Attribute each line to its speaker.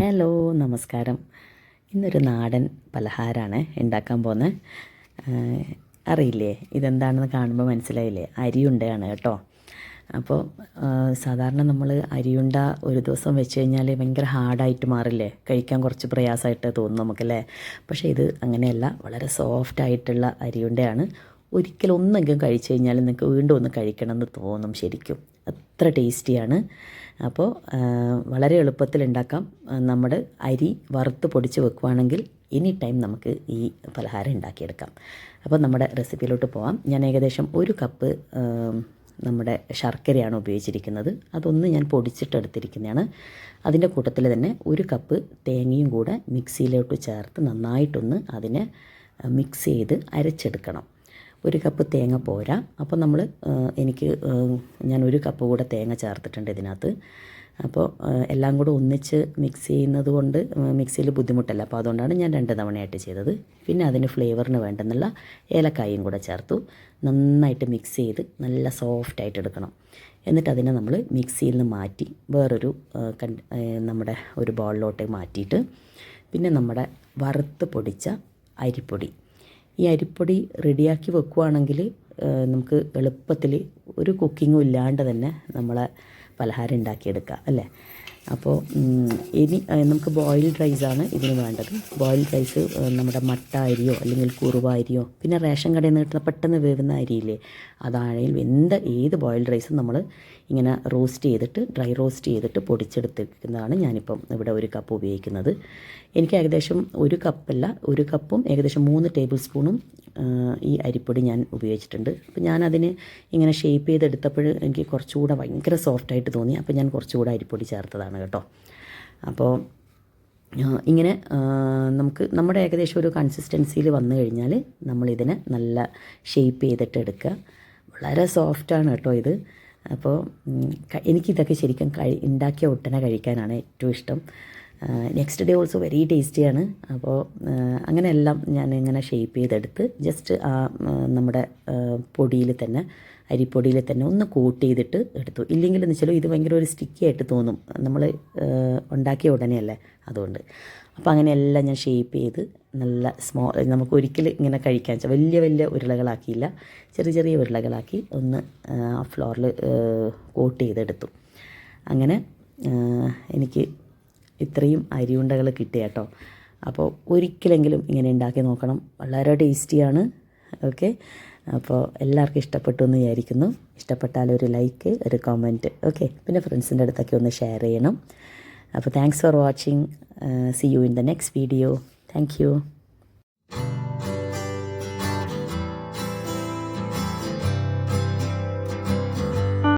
Speaker 1: Hello നമസ്കാരം. ഇന്നൊരു നാടൻ പലഹാരമാണ് ഉണ്ടാക്കാൻ പോകുന്നത് അറിയില്ലേ? ഇതെന്താണെന്ന് കാണുമ്പോൾ മനസ്സിലായില്ലേ? അരിയുണ്ടയാണ് കേട്ടോ. അപ്പോൾ സാധാരണ നമ്മൾ അരിയുണ്ട ഒരു ദിവസം വെച്ച് കഴിഞ്ഞാൽ ഭയങ്കര ഹാർഡായിട്ട് മാറില്ലേ? കഴിക്കാൻ കുറച്ച് പ്രയാസമായിട്ട് തോന്നും നമുക്കല്ലേ? പക്ഷേ ഇത് അങ്ങനെയല്ല. വളരെ സോഫ്റ്റ് ആയിട്ടുള്ള അരിയുണ്ടയാണ്. ഒരിക്കലും ഒന്നെങ്കിലും കഴിച്ചു കഴിഞ്ഞാൽ നിങ്ങൾക്ക് വീണ്ടും ഒന്ന് കഴിക്കണമെന്ന് തോന്നും ശരിക്കും. അത്ര ടേസ്റ്റിയാണ്. അപ്പോൾ വളരെ എളുപ്പത്തിൽ ഉണ്ടാക്കാം നമ്മുടെ അരി വറുത്ത് പൊടിച്ച് വെക്കുവാണെങ്കിൽ എനി ടൈം നമുക്ക് ഈ പലഹാരം ഉണ്ടാക്കിയെടുക്കാം. അപ്പോൾ നമ്മുടെ റെസിപ്പിയിലോട്ട് പോവാം. ഞാൻ ഏകദേശം ഒരു കപ്പ് നമ്മുടെ ശർക്കരയാണ് ഉപയോഗിച്ചിരിക്കുന്നത്. അതൊന്ന് ഞാൻ പൊടിച്ചിട്ടെടുത്തിരിക്കുന്നതാണ് അതിന്റെ കൂട്ടത്തിൽ തന്നെ ഒരു കപ്പ് തേങ്ങയും കൂടെ മിക്സിയിലോട്ട് ചേർത്ത് നന്നായിട്ടൊന്ന് അതിനെ മിക്സ് ചെയ്ത് അരച്ചെടുക്കണം. ഒരു കപ്പ് തേങ്ങ പോരാ. അപ്പോൾ നമ്മൾ എനിക്ക് ഞാൻ ഒരു കപ്പ് കൂടെ തേങ്ങ ചേർത്തിട്ടുണ്ട് ഇതിനകത്ത്. അപ്പോൾ എല്ലാം കൂടെ ഒന്നിച്ച് മിക്സ് ചെയ്യുന്നത് കൊണ്ട് മിക്സിയിൽ ബുദ്ധിമുട്ടല്ല. അപ്പോൾ അതുകൊണ്ടാണ് ഞാൻ രണ്ട് തവണയായിട്ട് ചെയ്തത്. പിന്നെ അതിന് ഫ്ലേവറിന് വേണ്ടെന്നുള്ള ഏലക്കായും കൂടെ ചേർത്തു. നന്നായിട്ട് മിക്സ് ചെയ്ത് നല്ല സോഫ്റ്റായിട്ട് എടുക്കണം. എന്നിട്ട് അതിനെ നമ്മൾ മിക്സിയിൽ നിന്ന് മാറ്റി വേറൊരു നമ്മുടെ ഒരു ബോളിലോട്ട് മാറ്റിയിട്ട് പിന്നെ നമ്മുടെ വറുത്ത് പൊടിച്ച അരിപ്പൊടി. ഈ അരിപ്പൊടി റെഡിയാക്കി വെക്കുവാണെങ്കിൽ നമുക്ക് എളുപ്പത്തിൽ ഒരു കുക്കിങ്ങും ഇല്ലാണ്ട് തന്നെ നമ്മളെ പലഹാരം ഉണ്ടാക്കിയെടുക്കാം അല്ലേ? അപ്പോൾ ഇനി നമുക്ക് ബോയിൽഡ് റൈസാണ് ഇതിന് വേണ്ടത്. ബോയിൽഡ് റൈസ് നമ്മുടെ മട്ട അരിയോ അല്ലെങ്കിൽ കുറുവ അരിയോ പിന്നെ റേഷൻ കടയിൽ നിന്ന് കിട്ടുന്ന പെട്ടെന്ന് വേവുന്ന അരിയില്ലേ അതാണെങ്കിൽ എന്ത് ഏത് ബോയിൽഡ് റൈസും നമ്മൾ ഇങ്ങനെ റോസ്റ്റ് ചെയ്തിട്ട് ഡ്രൈ റോസ്റ്റ് ചെയ്തിട്ട് പൊടിച്ചെടുത്തിരിക്കുന്നതാണ് ഞാനിപ്പം ഇവിടെ ഒരു കപ്പ് ഉപയോഗിക്കുന്നത്. എനിക്ക് ഏകദേശം ഒരു കപ്പല്ല ഒരു കപ്പും ഏകദേശം മൂന്ന് ടേബിൾ സ്പൂണും ഈ അരിപ്പൊടി ഞാൻ ഉപയോഗിച്ചിട്ടുണ്ട്. അപ്പോൾ ഞാനതിന് ഇങ്ങനെ ഷേപ്പ് ചെയ്തെടുത്തപ്പോൾ എനിക്ക് കുറച്ചുകൂടെ ഭയങ്കര സോഫ്റ്റായിട്ട് തോന്നി. അപ്പോൾ ഞാൻ കുറച്ചുകൂടെ അരിപ്പൊടി ചേർത്തതാണ് കേട്ടോ. അപ്പോൾ ഇങ്ങനെ നമുക്ക് നമ്മുടെ ഏകദേശം ഒരു കൺസിസ്റ്റൻസിയിൽ വന്നു കഴിഞ്ഞാൽ നമ്മളിതിനെ നല്ല ഷേപ്പ് ചെയ്തിട്ട് എടുക്കുക വളരെ സോഫ്റ്റാണ് കേട്ടോ ഇത്. അപ്പോൾ എനിക്കിതൊക്കെ ശരിക്കും കഴി ഉണ്ടാക്കിയ ഒട്ടനെ കഴിക്കാനാണ് ഏറ്റവും ഇഷ്ടം. നെക്സ്റ്റ് ഡേ ഓൾസോ വെരി ടേസ്റ്റിയാണ് അപ്പോൾ അങ്ങനെയെല്ലാം ഞാൻ ഇങ്ങനെ ഷേപ്പ് ചെയ്തെടുത്ത് ജസ്റ്റ് ആ നമ്മുടെ പൊടിയിൽ തന്നെ അരിപ്പൊടിയിൽ തന്നെ ഒന്ന് കോട്ട് ചെയ്തിട്ട് എടുത്തു. ഇല്ലെങ്കിൽ എന്ന് വെച്ചാലും ഇത് ഭയങ്കര ഒരു സ്റ്റിക്കി ആയിട്ട് തോന്നും. നമ്മൾ ഉണ്ടാക്കിയ ഉടനെയല്ലേ അതുകൊണ്ട്. അപ്പോൾ അങ്ങനെയെല്ലാം ഞാൻ ഷേപ്പ് ചെയ്ത് നല്ല സ്മോൾ നമുക്ക് ഒരിക്കലും ഇങ്ങനെ കഴിക്കാൻ വലിയ വലിയ ഉരുളകളാക്കിയില്ല. ചെറിയ ചെറിയ ഉരുളകളാക്കി ഒന്ന് ആ ഫ്ലോറിൽ കോട്ട് ചെയ്തെടുത്തു. അങ്ങനെ എനിക്ക് ഇത്രയും അരിയുണ്ടകൾ കിട്ടിയ കേട്ടോ. അപ്പോൾ ഒരിക്കലെങ്കിലും ഇങ്ങനെ ഉണ്ടാക്കി നോക്കണം. വളരെ ടേസ്റ്റിയാണ്. ഓക്കെ? അപ്പോൾ എല്ലാവർക്കും ഇഷ്ടപ്പെട്ടു എന്ന് വിചാരിക്കുന്നു. ഇഷ്ടപ്പെട്ടാൽ ഒരു ലൈക്ക് ഒരു കമന്റ് ഓക്കെ? പിന്നെ ഫ്രണ്ട്സിന്റെ അടുത്തൊക്കെ ഒന്ന് ഷെയർ ചെയ്യണം. അപ്പോൾ thanks for watching see you in the next video thank